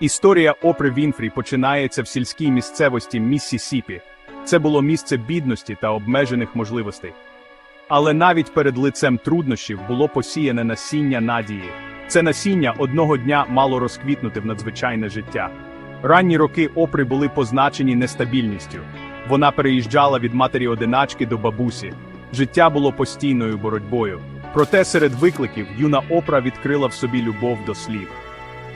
Історія Опри Вінфрі починається в сільській місцевості Міссісіпі. Це було місце бідності та обмежених можливостей. Але навіть перед лицем труднощів було посіяне насіння надії. Це насіння одного дня мало розквітнути в надзвичайне життя. Ранні роки Опри були позначені нестабільністю. Вона переїжджала від матері одиначки до бабусі. Життя було постійною боротьбою. Проте серед викликів юна Опра відкрила в собі любов до слів.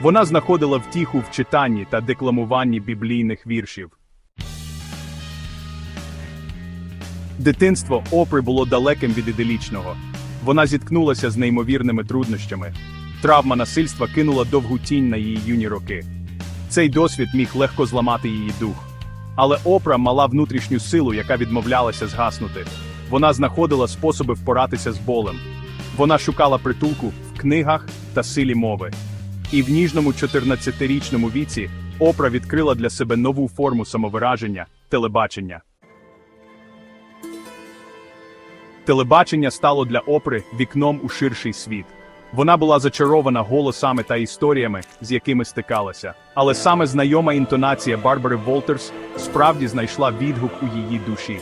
Вона знаходила втіху в читанні та декламуванні біблійних віршів. Дитинство Опри було далеким від іделічного. Вона зіткнулася з неймовірними труднощами. Травма насильства кинула довгу тінь на її юні роки. Цей досвід міг легко зламати її дух. Але Опра мала внутрішню силу, яка відмовлялася згаснути. Вона знаходила способи впоратися з болем. Вона шукала притулку в книгах та силі мови. І в ніжному 14-річному віці Опра відкрила для себе нову форму самовираження телебачення. Телебачення стало для Опри вікном у ширший світ. Вона була зачарована голосами та історіями, з якими стикалася. Але саме знайома інтонація Барбари Волтерс справді знайшла відгук у її душі.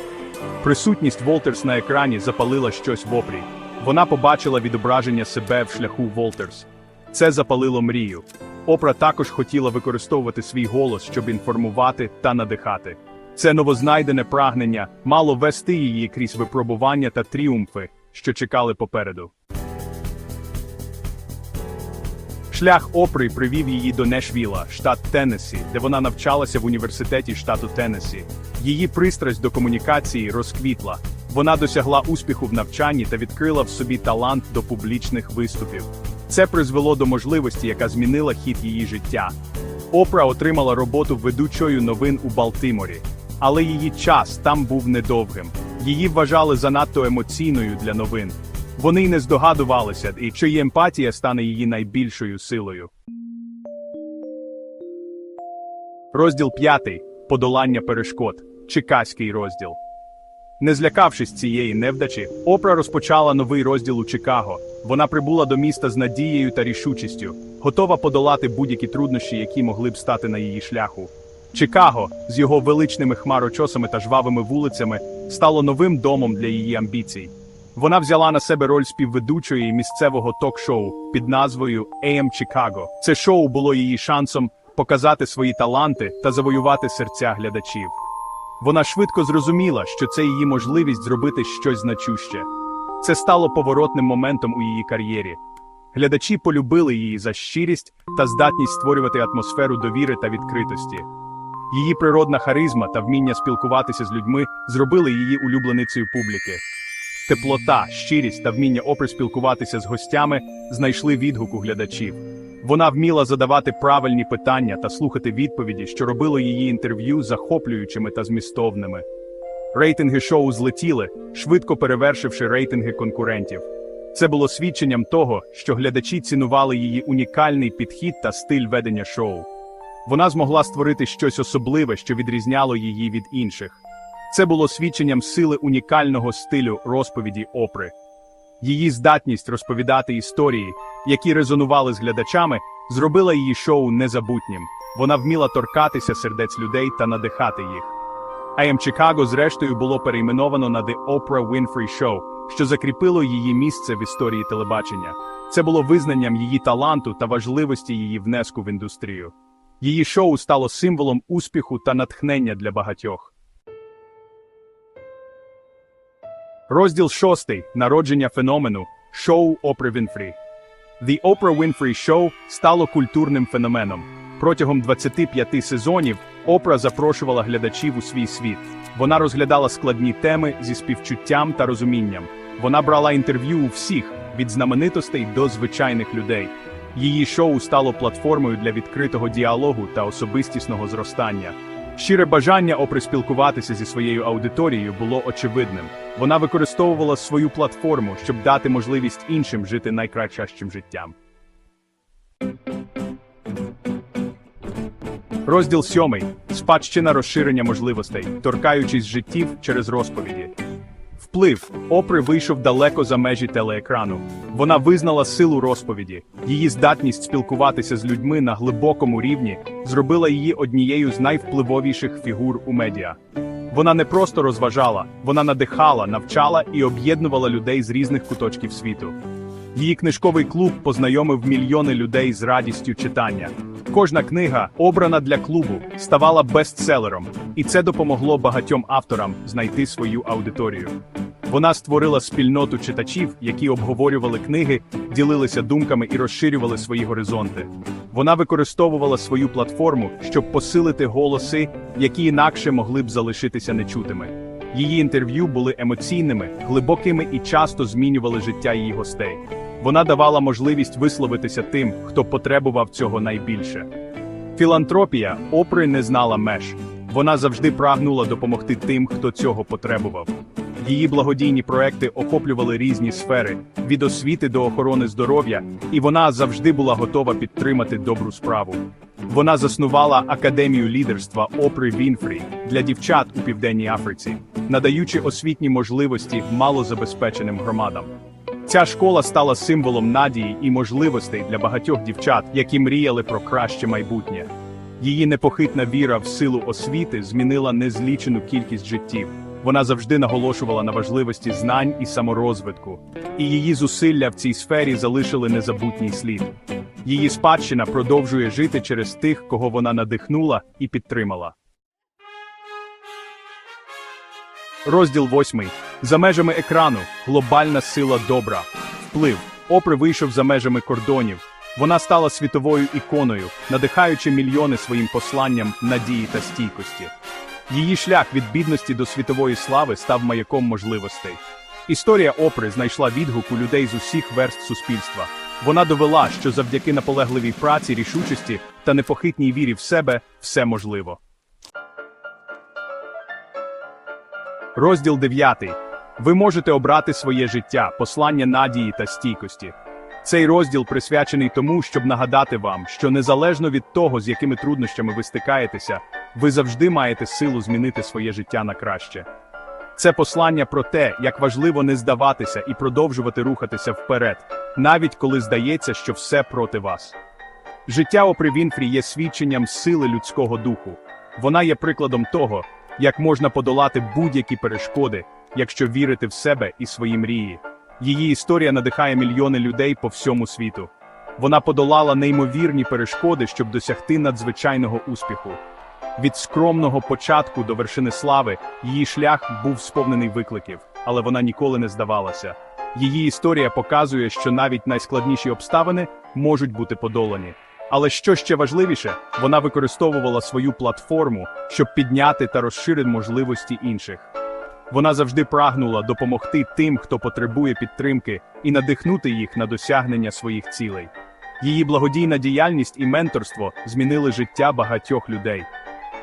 Присутність Волтерс на екрані запалила щось в опрі. Вона побачила відображення себе в шляху Волтерс. Це запалило мрію. Опра також хотіла використовувати свій голос, щоб інформувати та надихати. Це новознайдене прагнення мало вести її крізь випробування та тріумфи, що чекали попереду. Шлях Опри привів її до Нешвіла, штат Теннессі, де вона навчалася в університеті штату Теннессі. Її пристрасть до комунікації розквітла. Вона досягла успіху в навчанні та відкрила в собі талант до публічних виступів. Це призвело до можливості, яка змінила хід її життя. Опра отримала роботу ведучою новин у Балтиморі, але її час там був недовгим. Її вважали занадто емоційною для новин. Вони й не здогадувалися, і її емпатія стане її найбільшою силою. Розділ 5. Подолання перешкод. Чикаський розділ. Не злякавшись цієї невдачі, Опра розпочала новий розділ у Чикаго. Вона прибула до міста з надією та рішучістю, готова подолати будь-які труднощі, які могли б стати на її шляху. Чикаго з його величними хмарочосами та жвавими вулицями стало новим домом для її амбіцій. Вона взяла на себе роль співведучої місцевого ток-шоу під назвою AM Chicago. Це шоу було її шансом показати свої таланти та завоювати серця глядачів. Вона швидко зрозуміла, що це її можливість зробити щось значуще. Це стало поворотним моментом у її кар'єрі. Глядачі полюбили її за щирість та здатність створювати атмосферу довіри та відкритості. Її природна харизма та вміння спілкуватися з людьми зробили її улюбленицею публіки. Теплота, щирість та вміння опри спілкуватися з гостями знайшли відгук у глядачів. Вона вміла задавати правильні питання та слухати відповіді, що робило її інтерв'ю захоплюючими та змістовними. Рейтинги шоу злетіли, швидко перевершивши рейтинги конкурентів. Це було свідченням того, що глядачі цінували її унікальний підхід та стиль ведення шоу. Вона змогла створити щось особливе, що відрізняло її від інших. Це було свідченням сили унікального стилю розповіді опри. Її здатність розповідати історії, які резонували з глядачами, зробила її шоу незабутнім. Вона вміла торкатися сердець людей та надихати їх. I Am зрештою було перейменовано на The Oprah Winfrey Show, що закріпило її місце в історії телебачення. Це було визнанням її таланту та важливості її внеску в індустрію. Її шоу стало символом успіху та натхнення для багатьох. Розділ 6. Народження феномену. Шоу Опри Вінфрі. The Oprah Winfrey Show стало культурним феноменом. Протягом 25 сезонів Опра запрошувала глядачів у свій світ. Вона розглядала складні теми зі співчуттям та розумінням. Вона брала інтерв'ю у всіх, від знаменитостей до звичайних людей. Її шоу стало платформою для відкритого діалогу та особистісного зростання. Щире бажання Опри спілкуватися зі своєю аудиторією було очевидним. Вона використовувала свою платформу, щоб дати можливість іншим жити найкращим життям. Розділ 7. Спадщина розширення можливостей, торкаючись життів через розповіді. Вплив Опри вийшов далеко за межі телеекрану. Вона визнала силу розповіді, її здатність спілкуватися з людьми на глибокому рівні зробила її однією з найвпливовіших фігур у медіа. Вона не просто розважала, вона надихала, навчала і об'єднувала людей з різних куточків світу. Її книжковий клуб познайомив мільйони людей з радістю читання. Кожна книга, обрана для клубу, ставала бестселером, і це допомогло багатьом авторам знайти свою аудиторію. Вона створила спільноту читачів, які обговорювали книги, ділилися думками і розширювали свої горизонти. Вона використовувала свою платформу, щоб посилити голоси, які інакше могли б залишитися нечутими. Її інтерв'ю були емоційними, глибокими і часто змінювали життя її гостей. Вона давала можливість висловитися тим, хто потребував цього найбільше. Філантропія опри не знала меж. Вона завжди прагнула допомогти тим, хто цього потребував. Її благодійні проекти охоплювали різні сфери від освіти до охорони здоров'я, і вона завжди була готова підтримати добру справу. Вона заснувала академію лідерства Опри Вінфрі для дівчат у південній Африці, надаючи освітні можливості малозабезпеченим громадам. Ця школа стала символом надії і можливостей для багатьох дівчат, які мріяли про краще майбутнє. Її непохитна віра в силу освіти змінила незлічену кількість життів. Вона завжди наголошувала на важливості знань і саморозвитку, і її зусилля в цій сфері залишили незабутній слід. Її спадщина продовжує жити через тих, кого вона надихнула і підтримала. Розділ 8. За межами екрану. Глобальна сила добра. Вплив. Опри вийшов за межами кордонів. Вона стала світовою іконою, надихаючи мільйони своїм посланням надії та стійкості. Її шлях від бідності до світової слави став маяком можливостей. Історія опри знайшла відгук у людей з усіх верст суспільства. Вона довела, що завдяки наполегливій праці, рішучості та непохитній вірі в себе все можливо. Розділ 9. Ви можете обрати своє життя, послання надії та стійкості. Цей розділ присвячений тому, щоб нагадати вам, що незалежно від того, з якими труднощами ви стикаєтеся, ви завжди маєте силу змінити своє життя на краще. Це послання про те, як важливо не здаватися і продовжувати рухатися вперед, навіть коли здається, що все проти вас. Життя Опри Вінфрі є свідченням сили людського духу. Вона є прикладом того, як можна подолати будь-які перешкоди, якщо вірити в себе і свої мрії. Її історія надихає мільйони людей по всьому світу. Вона подолала неймовірні перешкоди, щоб досягти надзвичайного успіху. Від скромного початку до вершини слави її шлях був сповнений викликів, але вона ніколи не здавалася. Її історія показує, що навіть найскладніші обставини можуть бути подолані. Але що ще важливіше, вона використовувала свою платформу, щоб підняти та розширити можливості інших. Вона завжди прагнула допомогти тим, хто потребує підтримки, і надихнути їх на досягнення своїх цілей. Її благодійна діяльність і менторство змінили життя багатьох людей.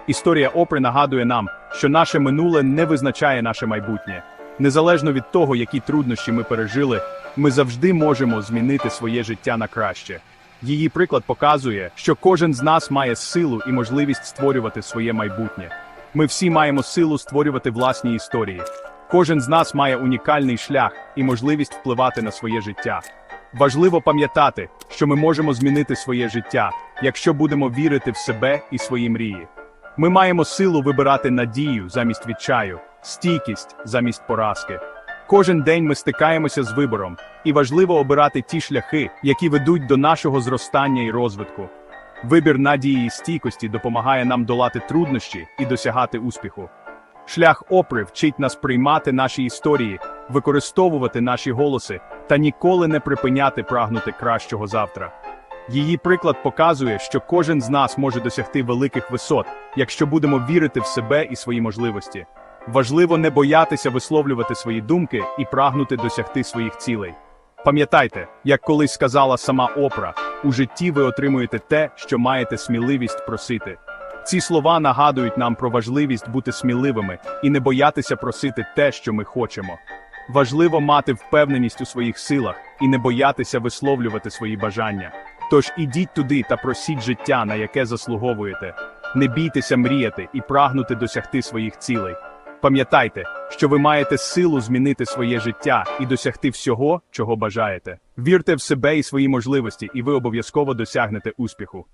Історія Опри нагадує нам, що наше минуле не визначає наше майбутнє. Незалежно від того, які труднощі ми пережили, ми завжди можемо змінити своє життя на краще. Її приклад показує, що кожен з нас має силу і можливість створювати своє майбутнє. Ми всі маємо силу створювати власні історії. Кожен з нас має унікальний шлях і можливість впливати на своє життя. Важливо пам'ятати, що ми можемо змінити своє життя, якщо будемо вірити в себе і свої мрії. Ми маємо силу вибирати надію замість відчаю, стійкість замість поразки. Кожен день ми стикаємося з вибором, і важливо обирати ті шляхи, які ведуть до нашого зростання і розвитку. Вибір надії і стійкості допомагає нам долати труднощі і досягати успіху. Шлях опри вчить нас приймати наші історії, використовувати наші голоси та ніколи не припиняти прагнути кращого завтра. Її приклад показує, що кожен з нас може досягти великих висот, якщо будемо вірити в себе і свої можливості. Важливо не боятися висловлювати свої думки і прагнути досягти своїх цілей. Пам'ятайте, як колись сказала сама Опра, у житті ви отримуєте те, що маєте сміливість просити. Ці слова нагадують нам про важливість бути сміливими і не боятися просити те, що ми хочемо. Важливо мати впевненість у своїх силах і не боятися висловлювати свої бажання. Тож ідіть туди та просіть життя, на яке заслуговуєте. Не бійтеся мріяти і прагнути досягти своїх цілей. Пам'ятайте, що ви маєте силу змінити своє життя і досягти всього, чого бажаєте. Вірте в себе і свої можливості, і ви обов'язково досягнете успіху.